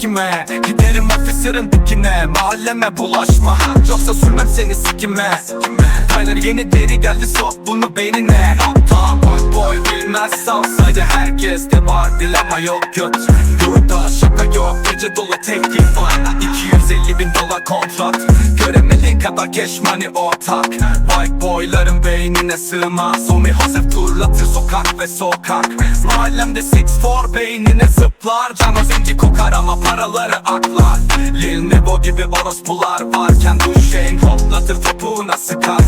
sikime. Giderim ofislerin dikine. Mahalleme bulaşma. Yoksa sürmem seni sikime. Tyler yeni deri geldi sok bunu beynine. Aptal boy boy bilmezsem Saydı herkes. De var dilema yok göt. Burada şaka yok gece dolu teklif var 250 bin dolar kontrat. Göremediğin kadar cash money ortak. White boyların beynine sığmaz. Omi Joseph turlatır sokak ve sokak. Mahallemde 6-4 beynine zıplar. Cano zenci kokar ama paraları aklar. Lil Nebo gibi orospular varken Duşeyn hoplatır topuğuna sıkar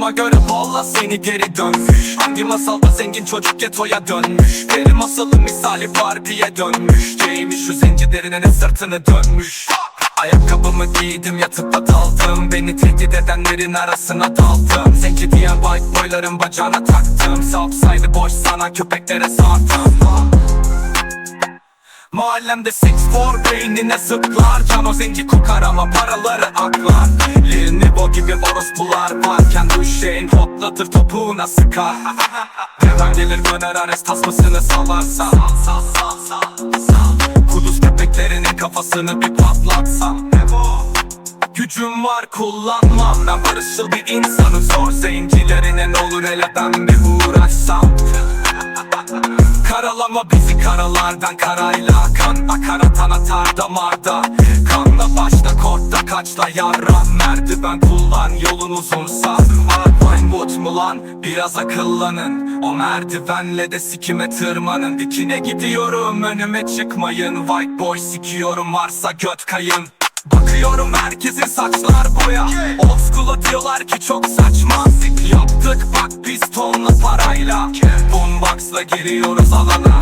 Duyduğuma göre valla seni geri dönmüş. Hangi masalda zengin çocuk getoya dönmüş. Peri masalı misali Barbie'ye dönmüş. Jamie şu zencilerine sırtını dönmüş. Ayakkabımı giydim yatıp da daldım. Beni tehdit edenlerin arasına daldım. Zenci diyen white boyların bacağına taktım. Southside'ı boş sana köpeklere sardım. Mahallemde 6-4 beynine zıplar. Cano zenci kokar ama paraları aklar gibi orospular varken Düşeyin hotlatır topuğuna sıkar. Hemen gelir döner ares tasmasını salarsa. Sal sal sal sal Kuduz köpeklerinin kafasını bir patlatsam. Gücüm var kullanmam. Ben barışçıl bir insanım. Zor zencilerine ne olur hele ben bir uğraşsam. Karalama bizi karalardan karayla Kan. Akar atan atar damarda Kanla başla korkta kaçla yarra Merdiven kullan yolun uzunsa. Vinewood mu lan? Biraz akıllanın. O merdivenle de sikime tırmanın. Dikine gidiyorum önüme çıkmayın. White boy sikiyorum varsa göt kayın. Bakıyorum herkesin saçlar boya. Old school'a diyorlar ki çok saçma. Yaptık bak pistonla parayla. Boombox'la giriyoruz alana